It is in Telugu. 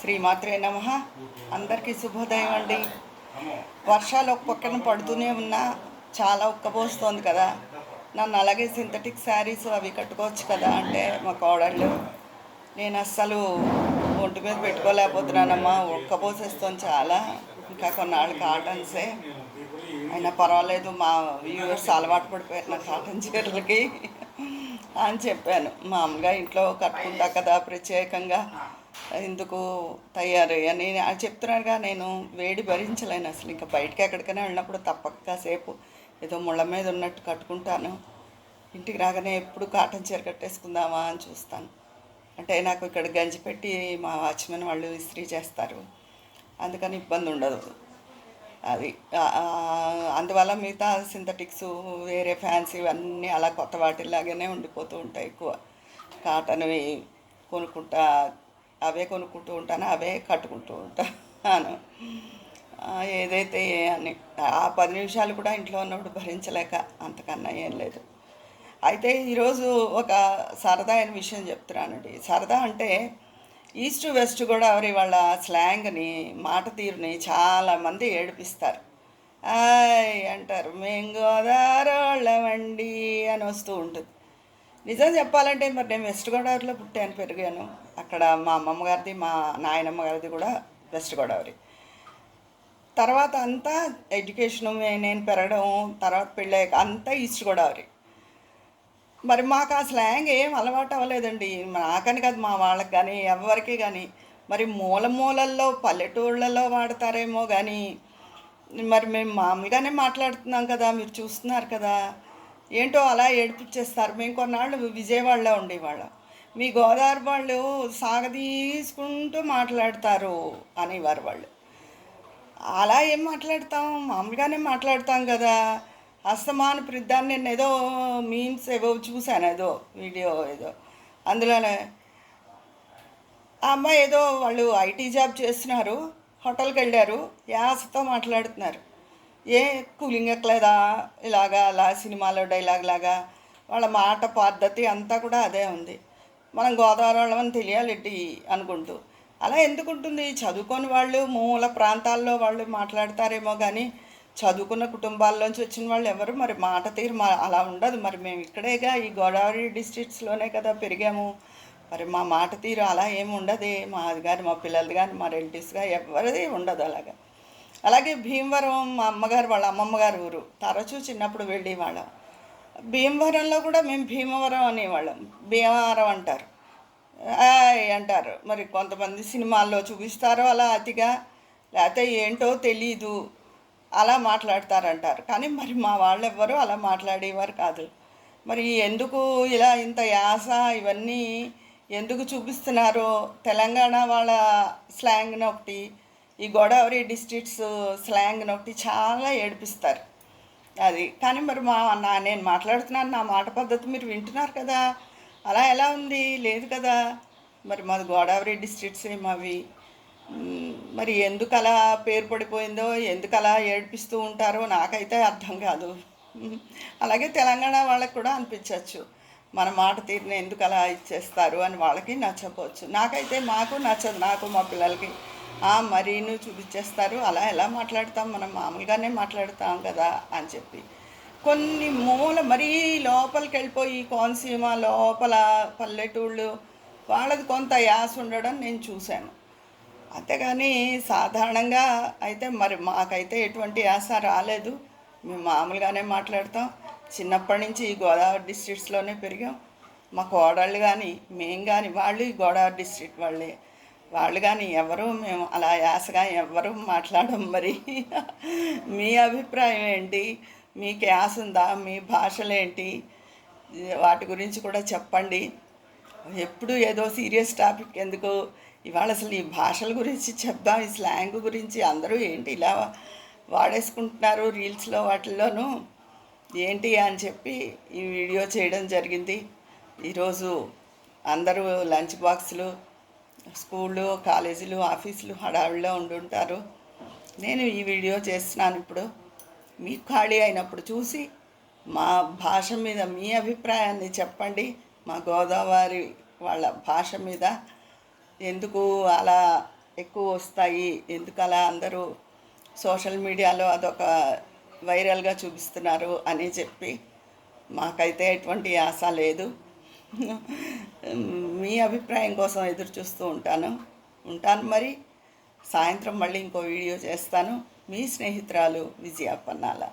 శ్రీమాత్రే నమ. అందరికీ శుభోదయం అండి. వర్షాలు ఒక పక్కన పడుతూనే ఉన్నా చాలా ఉక్కపోస్తోంది కదా. నన్ను అలాగే సింథటిక్ శారీస్ అవి కట్టుకోవచ్చు కదా అంటే మా కోడళ్ళు. నేను అస్సలు ఒంటి మీద పెట్టుకోలేకపోతున్నానమ్మా. ఉక్కపోసేస్తుంది చాలా. ఇంకా కొన్నాళ్ళు కాటన్సే. అయినా పర్వాలేదు మా వ్యూవర్స్ అలవాటు పడిపోయారు నా కాటన్ చీరలకి అని చెప్పాను. మామూలుగా ఇంట్లో కట్టుకుంటా కదా ప్రత్యేకంగా. ఎందుకు నేను అని చెప్తున్నానుగా నేను వేడి భరించలేను అసలు. ఇంకా బయటకి ఎక్కడికైనా వెళ్ళినప్పుడు తప్పక కాసేపు ఏదో ముళ్ళ మీద ఉన్నట్టు కట్టుకుంటాను. ఇంటికి రాగానే ఎప్పుడు కాటన్ చీర కట్టేసుకుందామా అని చూస్తాను. అంటే నాకు ఇక్కడ గంజి పెట్టి మా వాచ్మెన్ వాళ్ళు ఇస్త్రీ చేస్తారు. అందుకని ఇబ్బంది ఉండదు. అది అందువల్ల మిగతా సింథటిక్స్ వేరే ఫ్యాన్స్ ఇవన్నీ అలా కొత్త వాటిలాగానే ఉండిపోతూ ఉంటాయి ఎక్కువ. కాటన్వి కొనుక్కుంటా అవే కొనుక్కుంటూ ఉంటాను అవే కట్టుకుంటూ ఉంటాను. ఏదైతే అని ఆ పది నిమిషాలు కూడా ఇంట్లో ఉన్నప్పుడు భరించలేక అంతకన్నా ఏం లేదు. అయితే ఈరోజు ఒక సరదా అయిన విషయం చెప్తున్నానండి. సరదా అంటే ఈస్ట్ వెస్ట్ గోదావరి వాళ్ళ స్లాంగ్ని మాట తీరుని చాలామంది ఏడిపిస్తారు. ఆయ్ అంటారు మేము గోదావరి వాళ్ళమండి అని వస్తూ ఉంటుంది. నిజం చెప్పాలంటే మరి నేను వెస్ట్ గోదావరిలో పుట్టాను పెరిగాను. అక్కడ మా అమ్మమ్మ గారిది మా నాయనమ్మ గారిది కూడా వెస్ట్ గోదావరి. తర్వాత అంతా ఎడ్యుకేషన్ నేను పెరగడం తర్వాత పెళ్ళాక అంతా ఈస్ట్ గోదావరి. మరి మాకు ఆ స్లాంగ్ ఏం అలవాటు అవ్వలేదండి. నాకని కాదు మా వాళ్ళకి కానీ ఎవరికి కానీ మరి మూల మూలల్లో పల్లెటూళ్ళలో వాడతారేమో కానీ మరి మేము మామూలుగానే మాట్లాడుతున్నాం కదా మీరు చూస్తున్నారు కదా. ఏంటో అలా ఏడిపించేస్తారు. మేము కొన్నాళ్ళు విజయవాడలో ఉండేవాళ్ళం. మీ గోదావరి వాళ్ళు సాగదీసుకుంటూ మాట్లాడతారు అనేవారు వాళ్ళు. అలా ఏం మాట్లాడతాం? మామూలుగానే మాట్లాడతాం కదా. అస్తమాన ప్రిద్దాన్ని నేను ఏదో మీమ్స్ ఏవో చూశాను ఏదో వీడియో ఏదో. అందులోనే ఆ అమ్మాయి ఏదో వాళ్ళు ఐటీ జాబ్ చేస్తున్నారు. హోటల్కి వెళ్ళారు. యాసతో మాట్లాడుతున్నారు. ఏ కూలింగ్ ఎక్కలేదా ఇలాగా అలా సినిమాలో డైలాగ్ లాగా వాళ్ళ మాట పద్ధతి అంతా కూడా అదే ఉంది. మనం గోదావరి వాళ్ళమని తెలియాలి అనుకుంటూ. అలా ఎందుకుంటుంది చదువుకొని వాళ్ళు మూల ప్రాంతాల్లో వాళ్ళు మాట్లాడతారేమో కానీ చదువుకున్న కుటుంబాల్లోంచి వచ్చిన వాళ్ళు ఎవరు? మరి మాట తీరు మా అలా ఉండదు. మరి మేము ఇక్కడేగా ఈ గోదావరి డిస్ట్రిక్ట్స్లోనే కదా పెరిగాము. మరి మా మాట తీరు అలా ఏమి ఉండదు. మాది కానీ మా పిల్లలది కానీ మా రిలేటివ్స్గా ఎవరిది ఉండదు అలాగా. అలాగే భీమవరం మా అమ్మగారు వాళ్ళ అమ్మమ్మ గారి ఊరు. తరచూ చిన్నప్పుడు వెళ్ళేవాళ్ళం భీమవరంలో కూడా మేము భీమవరం అనేవాళ్ళం. భీమవరం అంటారు. అంటారు. మరి కొంతమంది సినిమాల్లో చూపిస్తారు అలా అతిగా. లేకపోతే ఏంటో తెలీదు. అలా మాట్లాడతారంటారు. కానీ మరి మా వాళ్ళు ఎవ్వరు అలా మాట్లాడేవారు కాదు. మరి ఎందుకు ఇలా ఇంత యాస ఇవన్నీ ఎందుకు చూపిస్తున్నారో తెలంగాణ వాళ్ళ స్లాంగ్ని ఒకటి ఈ గోదావరి డిస్ట్రిక్ట్స్ స్లాంగ్ నొక్కి చాలా ఏడిపిస్తారు. అది. కానీ మరి మా నా నేను మాట్లాడుతున్నాను నా మాట పద్ధతి మీరు వింటున్నారు కదా. అలా ఎలా ఉంది? లేదు కదా. మరి మాది గోదావరి డిస్ట్రిక్ట్స్ ఏమవి మరి ఎందుకు అలా పేరు పడిపోయిందో ఎందుకు అలా ఏడిపిస్తూ ఉంటారో నాకైతే అర్థం కాదు. అలాగే తెలంగాణ వాళ్ళకి కూడా అనిపించవచ్చు మన మాట తీరుని ఎందుకు అలా ఇచ్చేస్తారు అని వాళ్ళకి నచ్చకపోవచ్చు. నాకైతే మాకు నచ్చదు. నాకు మా పిల్లలకి మరీను చూపించేస్తారు. అలా ఎలా మాట్లాడతాం? మనం మామూలుగానే మాట్లాడతాం కదా అని చెప్పి. కొన్ని మూల మరీ లోపలికి వెళ్ళిపోయి కోనసీమ లోపల పల్లెటూళ్ళు వాళ్ళది కొంత యాస ఉండడం నేను చూశాను. అంతేగాని సాధారణంగా అయితే మరి మాకైతే ఎటువంటి యాస రాలేదు. మేము మామూలుగానే మాట్లాడతాం. చిన్నప్పటి నుంచి ఈ గోదావరి డిస్ట్రిక్ట్స్లోనే పెరిగాం. మా కోడళ్ళు కానీ మేము కానీ వాళ్ళు ఈ గోదావరి డిస్ట్రిక్ట్ వాళ్ళే. వాళ్ళు కానీ ఎవరు మేము అలా యాసగా ఎవరు మాట్లాడడం మరి. మీ అభిప్రాయం ఏంటి? మీకు యాస ఉందా? మీ భాషలేంటి వాటి గురించి కూడా చెప్పండి. ఎప్పుడు ఏదో సీరియస్ టాపిక్ ఎందుకు? ఇవాళ అసలు ఈ భాషల గురించి చెప్దాం ఈ స్లాంగ్ గురించి అందరూ ఏంటి ఇలా వాడేసుకుంటున్నారు రీల్స్లో వాటిల్లోనూ? ఏంటి అని చెప్పి ఈ వీడియో చేయడం జరిగింది. ఈరోజు అందరూ లంచ్ బాక్సులు స్కూళ్ళు కాలేజీలు ఆఫీసులు హడావిడిలో ఉండుంటారు. నేను ఈ వీడియో చేస్తున్నాను ఇప్పుడు. మీకు ఖాళీ అయినప్పుడు చూసి మా భాష మీద మీ అభిప్రాయాన్ని చెప్పండి. మా గోదావరి వాళ్ళ భాష మీద ఎందుకు అలా ఎక్కువ వస్తాయి? ఎందుకలా అందరూ సోషల్ మీడియాలో అదొక వైరల్గా చూపిస్తున్నారు అని చెప్పి మాకైతే ఎటువంటి ఆశ లేదు. మీ అభిప్రాయం కోసం ఎదురు చూస్తూ ఉంటాను. ఉంటాను మరి. సాయంత్రం మళ్ళీ ఇంకో వీడియో చేస్తాను. మీ స్నేహితురాలు విజయ పన్నాల.